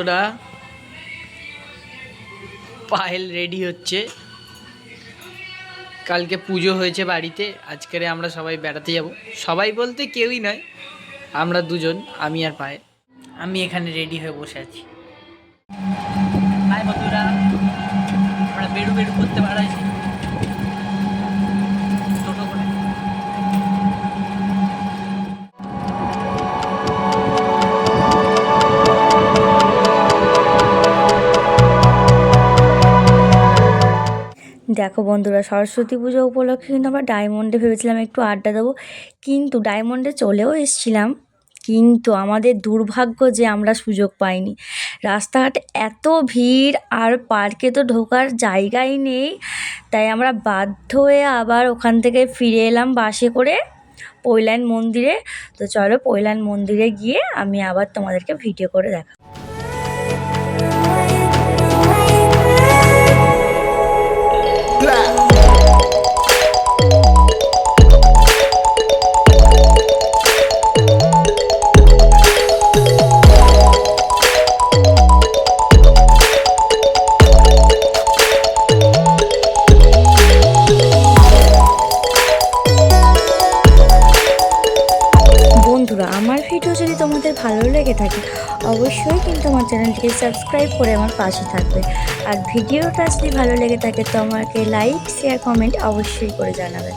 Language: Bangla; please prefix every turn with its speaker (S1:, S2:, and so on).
S1: বন্ধুরা, পায়েল রেডি হচ্ছে। কালকে পুজো হয়েছে বাড়িতে, আজকেরে আমরা সবাই বেড়াতে যাব। সবাই বলতে কেউই নয়, আমরা দুজন, আমি আর পায়েল। আমি এখানে রেডি হয়ে বসে আছি। হাই বন্ধুরা, আমরা বেরু বেরু করতে পারাইছি
S2: দেখো বন্ধুরা, সরস্বতী পুজো উপলক্ষে কিন্তু আমরা ডায়মন্ডে ভেবেছিলাম একটু আড্ডা দেবো, কিন্তু ডায়মন্ডে চলেও এসেছিলাম। কিন্তু আমাদের দুর্ভাগ্য যে আমরা সুযোগ পাইনি। রাস্তাঘাট এত ভিড় আর পার্কে তো ঢোকার জায়গাই নেই, তাই আমরা বাধ্য হয়ে আবার ওখান থেকে ফিরে এলাম বাসে করে পৈলান মন্দিরে। তো চলো পৈলান মন্দিরে গিয়ে আমি আবার তোমাদেরকে ভিডিও করে দেখা আমার ভিডিও যদি তোমাদের ভালো লেগে থাকে, অবশ্যই কিন্তু আমার চ্যানেলটিকে সাবস্ক্রাইব করে আমার পাশে থাকবে। আর ভিডিওটা যদি ভালো লেগে থাকে, তো আমাকে লাইক শেয়ার কমেন্ট অবশ্যই করে জানাবে।